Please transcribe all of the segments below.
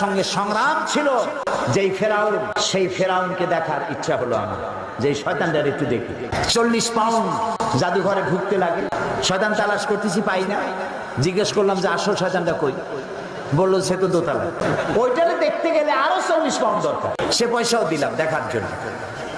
সঙ্গে সংগ্রাম ছিল। যেই ফেরাউন, সেই ফেরাউনকে দেখার ইচ্ছা হলো আমার। শয়তানটার একটু দেখি। চল্লিশ পাউন্ড জাদুঘরে ঢুকতে লাগে। শয়তান তালাশ করতেছি, পাই না। জিজ্ঞেস করলাম যে, আসল শয়তানটা কই? বলল, সে তো দোতলা। ওইটারে দেখতে গেলে আরও চল্লিশ পাউন্ড দরকার। সে পয়সাও দিলাম দেখার জন্য।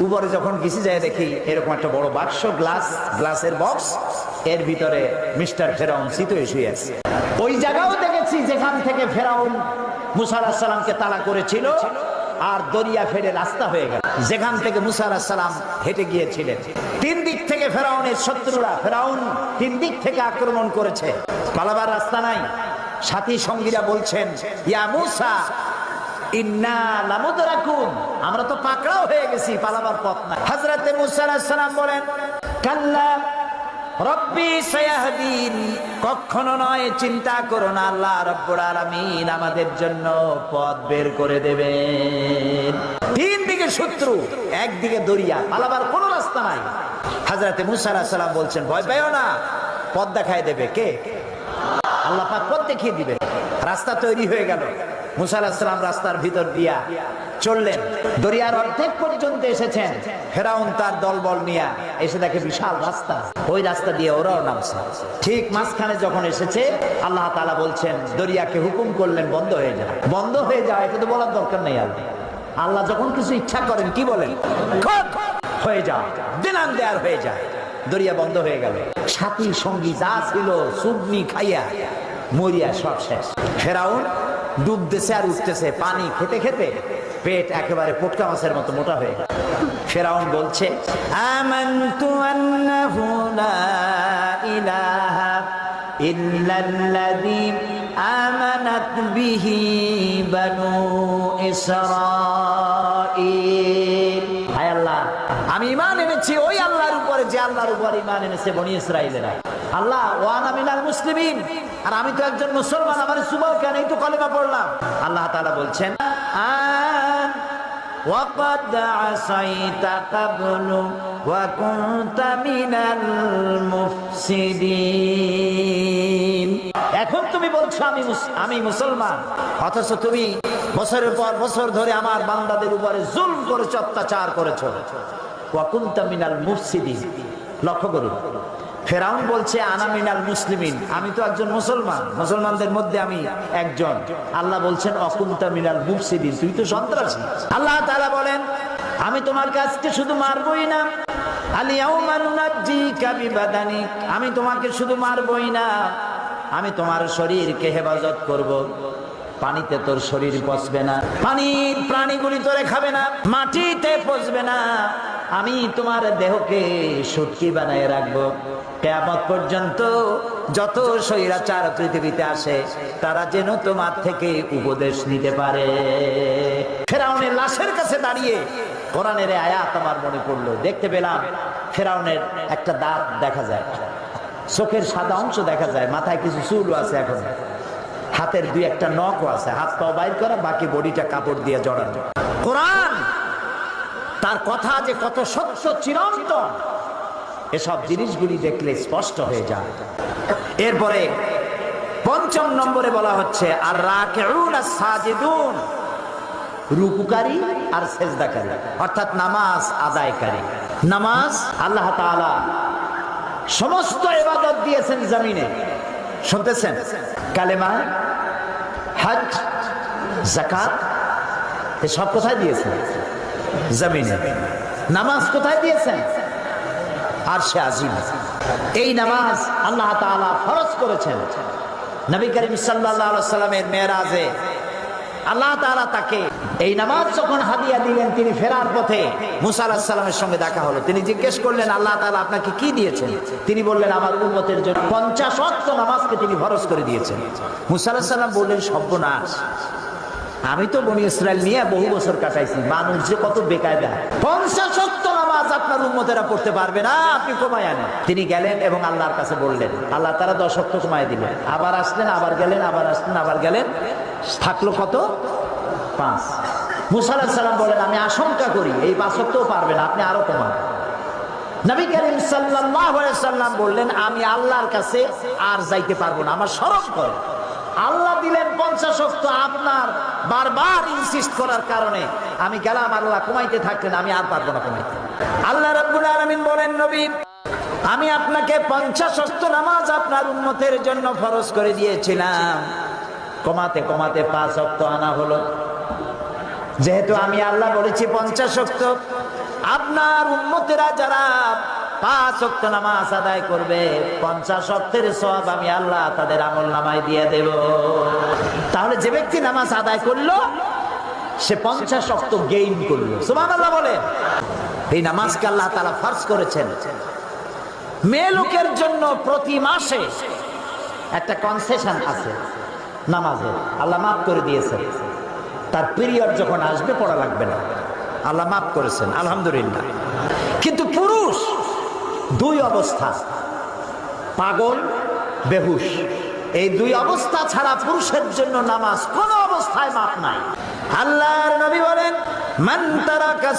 উপরে যখন গেছি যায়, দেখি এরকম একটা বড় বাক্স, গ্লাস, গ্লাসের বক্স। এর ভিতরে মিস্টার ফেরাউন শীতয়ে শুয়ে আছে। ওই জায়গাও দেখেছি যেখান থেকে ফেরাউন মুসা আলাহিস সালামকে তাড়া করেছিল, আর দরিয়া ফেরে রাস্তা হয়ে গেল। যেখান থেকে মুসা আলাহিস সালাম হেঁটে গিয়েছিলেন। তিন দিক থেকে ফেরাউনের শত্রুরা, ফেরাউন তিন দিক থেকে আক্রমণ করেছে। পালাবার রাস্তা নাই। সাথী সঙ্গীরা বলছেন, ইয়া মুসা আমরা তো পাকড়াও হয়ে গেছি, পালাবার পথ নাই। হযরতে মুসা সালাম বলেন, কাল্লা রব্বি সায়াহদিন, কখনো নয় চিন্তা করো না, আল্লাহ রব্বুল আলামিন আমাদের জন্য পথ বের করে দেবেন। তিন দিকে শত্রু একদিকে দরিয়া, পালাবার কোনো রাস্তা নাই। হযরতে মুসা সালাম বলছেন, ভয় পেও না, পথ দেখায় দেবে, কে? আল্লাহ পাক পথ দেখিয়ে দিবেন। রাস্তা তৈরি হয়ে গেল। মুসা আলাহিস সালাম রাস্তার ভিতর দিয়া চললেন। দরিয়ার অর্ধেক পর্যন্ত এসেছেন। ফেরাউন তার দলবল নিয়ে এসে দেখে বিশাল রাস্তা। ওই রাস্তা দিয়ে ওরাও নামছে। ঠিক মাঝখানে যখন এসেছে, আল্লাহ তাআলা বলছেন, দরিয়াকে হুকুম করলেন, বন্ধ হয়ে যায় বন্ধ হয়ে যায় এটা তো বলার দরকার নেই আল্লাহ আল্লাহ যখন কিছু ইচ্ছা করেন, কি বলেন? হয়ে যাও। দিনান দেয়ার হয়ে যায় দরিয়া বন্ধ হয়ে গেল। সাথী সঙ্গী যা ছিল সুগনি খাইয়া মরিয়া সব শেষ। ফেরাউন ডুবতেছে আর উঠতেছে। পানি খেতে খেতে পেট একেবারে পোটকা মাছের মতো মোটা হয়ে ফেরাউন বলছে ইলাহা বানু আল্লাহ, আমি ইমান এনেছি, ওই আল্লাহর উপরে যে আল্লাহর উপর ইমান এনেছে বনি ইসরাইলেরা আল্লাহ ওয়ান আমিনাল মুসলিমিন আর আমি তো একজন মুসলমান আমার সুবাও কেন এই তো কলেমা পড়লাম আল্লাহ তাআলা বলছেন আন وقد عصيت قبل وكنت من المفسدين এখন তুমি বলছো আমি মুস- আমি মুসলমান অথচ তুমি বছরের পর বছর ধরে আমার বান্দাদের উপরে জুলম করেছো অত্যাচার করেছো ওয়াকুন্তা মিনাল মুফসিদিন লক্ষ্য করুন। ফেরাউন বলছে, আনা মিনাল মুসলিমিন। আমি তো একজন মুসলমান। মুসলমানদের মধ্যে আমি একজন। আল্লাহ বলছেন, অকুন্তা মিনাল মুফসিদিন। তুই তো সন্ত্রাসী। আল্লাহ তাআলা বলেন, আমি তোমার কাছকে শুধু মারবই না। আমি তোমাকে শুধু মারবই না। আমি তোমার শরীরকে হেফাজত করব। পানিতে তোর শরীর পচবে না। পানির প্রাণীগুলি তোরে খাবে না। মাটিতে পচবে না। আমি তোমার দেহকে সত্যি বানায় রাখব। কেয়ামত পর্যন্ত যত স্বৈরাচার পৃথিবীতে আসে, তারা যেন তোমার থেকে উপদেশ নিতে পারে। ফেরাউনের লাশের কাছে দাঁড়িয়ে কোরআনের আয়াত আমার মনে পড়ল। দেখতে পেলাম ফেরাউনের একটা দাঁত দেখা যায়। চোখের সাদা অংশ দেখা যায়, মাথায় কিছু চুলও আছে এখন। হাতের দুই একটা নখও আছে। হাত পাও বাইর করা, বাকি বডিটা কাপড় দিয়ে জড়ানো। কোরআন তার কথা যে কত সত্য চিরন্তন, এসব জিনিসগুলি দেখলে স্পষ্ট হয়ে যায়। এরপরে পঞ্চম নম্বরে বলা হচ্ছে আর সাজেদুন, রুকুকারী আর সেজদাকারী, অর্থাৎ নামাজ আদায়কারী। নামাজ আল্লাহ তাআলা সমস্ত ইবাদত দিয়েছেন জমিনে। শুনতেছেন? কালেমা হজ জাকাত এসব কোথায় দিয়েছেন? জমিনে। নামাজ কোথায় দিয়েছেন? আর সে আজিম। এই নামাজ আল্লাহ ফরজ করেছেন। নবী করিম সাল্লামের মেয়েরাজে আল্লাহ তাআলা তাকে এই নামাজ যখন হাদিয়া দিলেন, তিনি ফেরার পথে মুসা সঙ্গে দেখা হলো। তিনি জিজ্ঞেস করলেন, আল্লাহ তাআলা আপনাকে কি দিয়েছেন? তিনি বললেন, আমার উম্মতের জন্য পঞ্চাশ অক্ত নামাজকে তিনি ফরজ করে দিয়েছেন। মুসা সালাম বললেন, সর্বনাশ। আমি তো বনি ইসরায়েল নিয়ে বহু বছর কাটাইছি। মানুষ যে কত বেকায়দা। পঞ্চাশ অক্ত নামাজ আপনার উম্মতেরা পড়তে পারবে না, আপনি কমায় আনেন। তিনি গেলেন এবং আল্লাহর কাছে বললেন, আল্লাহ তারা দশ অক্ত কমায় দিলেন। আবার আসলেন, আবার গেলেন, আবার আসলেন, আবার গেলেন। থাকল কত? পাঁচ। মুসাল্লাহ সাল্লাম বলেন, আমি আশঙ্কা করি, এই পাঁচ অক্তও পারবে না আপনি আরও কমান। নবী করিম সাল্লাম বললেন, আমি আল্লাহর কাছে আর যাইতে পারব না, আমার শরম করে আল্লাহ দিলেন পঞ্চাশ অক্ত আপনার বারবার ইনসিস্ট করার কারণে। আমি গেলাম আল্লাহ কমাইতে থাকলেন, আমি আর পারব না কমাইতে। আল্লাহ রাব্বুল আলামিন বলেন, নবী, আমি আপনাকে পঞ্চাশ অক্ত নামাজ আপনার উন্মতের জন্য ফরজ করে দিয়েছিলাম। কমাতে কমাতে পাঁচ অক্ত আনা হলো। যেহেতু আমি আল্লাহ বলেছি পঞ্চাশ অক্ত আপনার উন্মতেরা যারা পাঁচ অক্ত নামাজ আদায় করবে, পঞ্চাশ অক্তের সব আমি আল্লাহ তাদের আমল নামায় দিয়ে দেব। তাহলে যে ব্যক্তি নামাজ আদায় করল, সে পঞ্চাশ অক্ত গেইন করল। সুমান আল্লাহ বলে এই নামাজকে আল্লাহ তালা ফার্স করেছেন। মেয়ে লোকের জন্য প্রতি মাসে একটা কনসেশন আছে নামাজে। আল্লাহ মাফ করে দিয়েছেন। তার পিরিয়ড যখন আসবে, পড়া লাগবে না। আল্লাহ মাফ করেছেন, আলহামদুলিল্লাহ। দুই অবস্থা, পাগল, বেহুশ। এই দুই অবস্থা ছাড়া পুরুষের জন্য নামাজ কোন অবস্থায় মাপ নাই। আল্লাহর নবী বলেন, মান তারাকা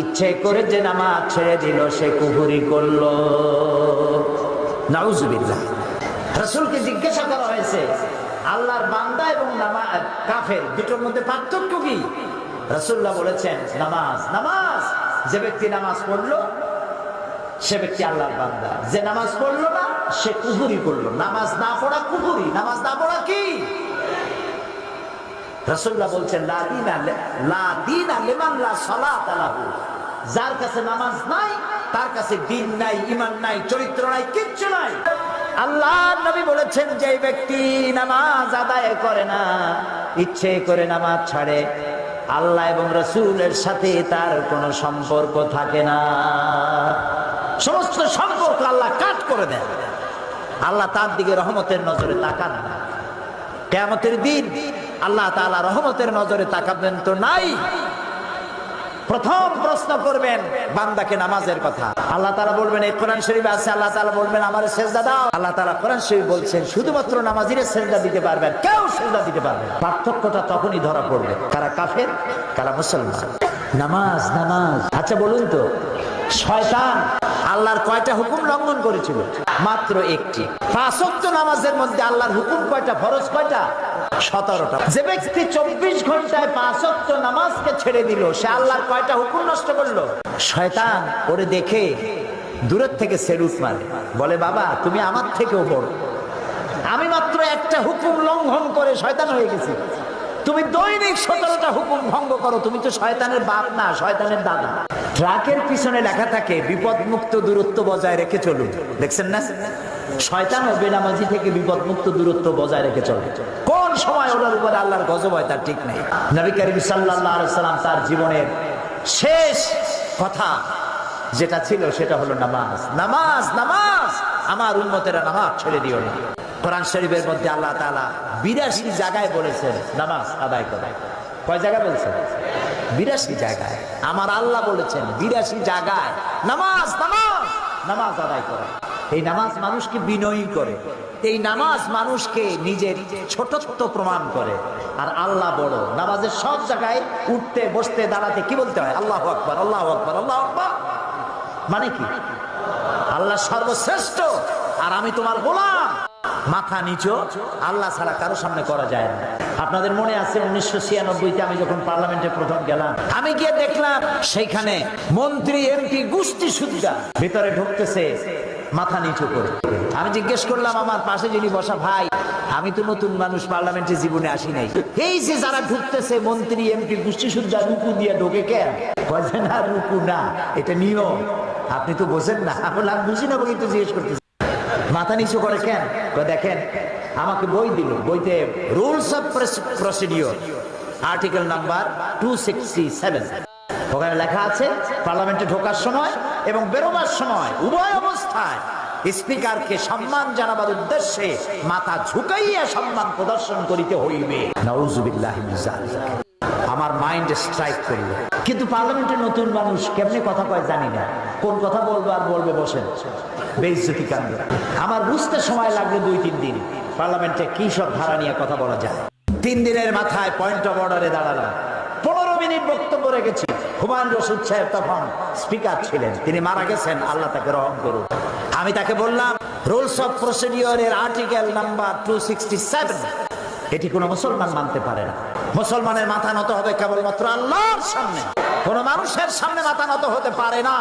ইচ্ছে করে যে নামাজ ছেড়ে দিল, সে কুহুরি করল। নাউজুবিল্লাহ রাসূলকে জিজ্ঞাসা করা হয়েছে, আল্লাহর বান্দা এবং নামা, কাফের দুটোর মধ্যে পার্থক্য কি? রাসূলুল্লাহ বলেছেন, নামাজ নামাজ। যে ব্যক্তি নামাজ পড়ল, সে ব্যক্তি আল্লাহর বান্দা। যে নামাজ পড়ল না, সে কুহুরি করল। নামাজ না পড়া কুহুরি নামাজ না পড়া কি? রাসূলুল্লাহ বলছেন যার কাছে নামাজ নাই, তার কাছে দিন নাই, ঈমান নাই, চরিত্র নাই, কিচ্ছু নাই। আল্লাহ নবী বলেছেন, যে ব্যক্তি নামাজ আদায় করে না, ইচ্ছে করে নামাজ ছাড়ে আল্লাহ এবং রসুলের সাথে তার কোনো সম্পর্ক থাকে না। সমস্ত সম্পর্ক আল্লাহ কাট করে দেন। আল্লাহ তার দিকে রহমতের নজরে তাকান। না কেমতের দিন আল্লাহ তালা রহমতের নজরে তাকাবেন তো নাই? প্রথম প্রশ্ন করবেন, বান্দাকে নামাজের কথা। আল্লাহ তারা বলবেন, এই কোরআন শরীফ আছে, আল্লাহ তালা বলবেন, আমার সেজদা দাও। আল্লাহ তালা কোরআন শরীফ বলছেন, শুধুমাত্র নামাজিরে সেজদা দিতে পারবেন, কেউ সেজদা দিতে পারবে পার্থক্যটা তখনই ধরা পড়বে, কারা কাফের, কারা মুসলমান। নামাজ নামাজ। আচ্ছা বলুন তো শয়তান আল্লাহর কয়টা হুকুম লঙ্ঘন করেছিল? মাত্র একটি। পাঁচক্ত নামাজের মধ্যে আল্লাহর হুকুম কয়টা, ফরজ কয়টা? সতেরোটা। যে ব্যক্তি চব্বিশ ঘন্টায় পাঁচক্ত নামাজকে ছেড়ে দিল, সে আল্লাহর কয়টা হুকুম নষ্ট করল? শয়তান ওরে দেখে দূরের থেকে সেরুত মারে। বলে, বাবা, তুমি আমার থেকেও বড়। আমি মাত্র একটা হুকুম লঙ্ঘন করে শয়তান হয়ে গেছি। তুমি দৈনিক সতেরোটা হুকুম ভঙ্গ করো, তুমি তো শয়তানের বাপ না, শয়তানের দাদা। ট্রাকের পিছনে লেখা থাকে বিপদ মুক্ত দূরত্ব বজায় রেখে চলুন। দেখছেন না? শয়তান ও বেনামাজি থেকে বিপদ মুক্ত দূরত্ব বজায় রেখে চলে। কোন সময় ওনার উপরে আল্লাহর গজব হয় তার ঠিক নেই। নবী করিম সাল্লাম তার জীবনের শেষ কথা যেটা ছিল, সেটা হলো নামাজ। নামাজ নামাজ! আমার উন্মতেরা নামাজ ছেড়ে দিও না। কোরআন শরীফের মধ্যে আল্লাহ তাআলা বিরাশি জায়গায় বলেছেন, নামাজ আদায় করে। কয় জায়গায় বলছেন? বিরাশি জায়গায়। আমার আল্লাহ বলেছেন, বিরাশি জায়গায় নামাজ নামাজ নামাজ আদায় করে। এই নামাজ মানুষকে বিনয়ী করে। এই নামাজ মানুষকে নিজের ছোট ছোট প্রমাণ করে। আর আল্লাহ বড়। নামাজের সব জায়গায় উঠতে, বসতে, দাঁড়াতে কি বলতে হয়? আল্লাহ আকবর আল্লাহ আকবর আল্লাহ আকবর। মানে কি? আল্লাহ সর্বশ্রেষ্ঠ। আর আমি তোমার গোলাম। মাথা নিচু, আল্লাহ ছাড়া কারও সামনে করা যায় না। আপনাদের মনে আছে উনিশশো ছিয়ানব্বইতে আমি যখন পার্লামেন্টে প্রথম গেলাম, আমি গিয়ে দেখলাম সেইখানে মন্ত্রী, এমপি, গোষ্ঠী সুদ্ধা ভিতরে ঢুকতেছে, মাথা নিচু করে। আমি জিজ্ঞেস করলাম, আমার পাশে যিনি বসা ভাই, আমি তো নতুন মানুষ, পার্লামেন্টে জীবনে আসি নাই। এই যে যারা ঢুকতেছে, মন্ত্রী, এমপি, গোষ্ঠী সুদ্ধা রুকু দিয়ে ঢোকে কেন বলছে না, রুকু না, এটা নিয়ম। আপনি তো বোঝেন না। আমি বুঝি না, বলে তো জিজ্ঞেস করতেছি। মাথা নিচু করে কেন? দেখেন, আমাকে বই দিল। বইতে rules of procedure article number two seven ওখানে লেখা আছে পার্লামেন্টে ঢোকার সময় এবং বেরোবার সময়, উভয় অবস্থায় স্পিকারকে সম্মান জানাবার উদ্দেশ্যে মাথা ঝুঁকাইয়া সম্মান প্রদর্শন করিতে হইবে। নাউজুবিল্লাহ যালিক। আমার মাইন্ড স্ট্রাইক করল। কিন্তু পার্লামেন্টে নতুন মানুষ কেমনে কথা কয় জানি না। কোন কথা বলব আর বলবে বসেন বেইজ্জতি কাণ্ড। আমার বুঝতে সময় লাগল দুই, তিন দিন। পার্লামেন্টে কি সব ধারা নিয়ে কথা বলা যায়। তিন দিনের মাথায় পয়েন্ট অফ অর্ডারে দাঁড়ালাম। পনেরো মিনিট বক্তব্য রেখেছি। হুমায়ুন রশিদ সাহেব তখন স্পিকার ছিলেন। তিনি মারা গেছেন, আল্লাহ তাকে রহম করুন আমি তাকে বললাম rules of প্রসিডিওরের article number two sixty seven এটি কোনো মুসলমান মানতে পারে না। মুসলমানের মাথা নত হবে কেবলমাত্র আল্লাহর সামনে। কোন মানুষের সামনে মাথা নত হতে পারে না।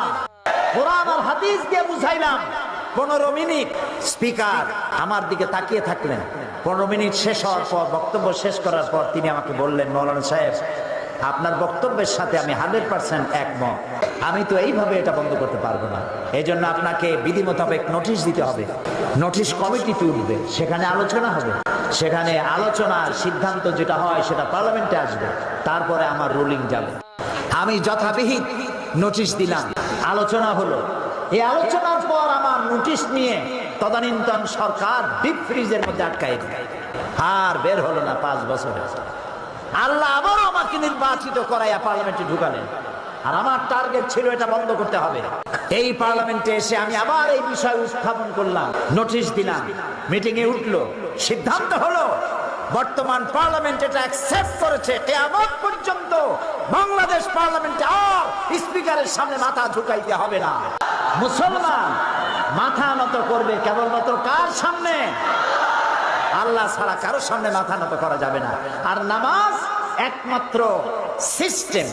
কোরআন আর হাদিস দিয়ে বুঝাইলাম, পনেরো মিনিট। স্পিকার, আমার দিকে তাকিয়ে থাকলেন। পনেরো মিনিট শেষ হওয়ার পর, বক্তব্য শেষ করার পর তিনি আমাকে বললেন, মৌলানা সাহেব, আপনার বক্তব্যের সাথে আমি হান্ড্রেড পার্সেন্ট একমত। আমি তো এইভাবে এটা বন্ধ করতে পারব না। এই জন্য আপনাকে বিধি মোতাবেক নোটিশ দিতে হবে। নোটিশ কমিটি তুলবে, সেখানে আলোচনা হবে। সেখানে আলোচনার সিদ্ধান্ত যেটা হয় সেটা পার্লামেন্টে আসবে, তারপরে আমার রুলিং যাবে। আমি যথাবিহিত নোটিশ দিলাম। আলোচনা হলো। এই আলোচনার পর আমার নোটিশ নিয়ে তদানীন্তন সরকার ডিপ ফ্রিজের মধ্যে আটকাই আর বের হলো না পাঁচ বছরে আল্লাহ আবারও আমাকে নির্বাচিত করাইয়া পার্লামেন্টে ঢুকালেন। আর আমার টার্গেট ছিল এটা বন্ধ করতে হবে। এই পার্লামেন্টে এসে আমি আবার এই বিষয় উত্থাপন করলাম। নোটিশ দিলাম। মিটিং এ উঠল। সিদ্ধান্ত হলো, বর্তমান পার্লামেন্ট এটা অ্যাকসেপ্ট করেছে। কেয়ামত পর্যন্ত বাংলাদেশ পার্লামেন্টে আর স্পিকারের সামনে মাথা ঝুঁকাইতে হবে না। মুসলমান মাথা নত করবে কেবলমাত্র কার সামনে? আল্লাহ ছাড়া কারোর সামনে মাথা নত করা যাবে না। আর নামাজ একমাত্র সিস্টেম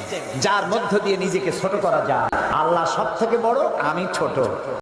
যার মধ্য দিয়ে নিজেকে ছোট করা যায়। আল্লাহ সব থেকে বড়, আমি ছোট।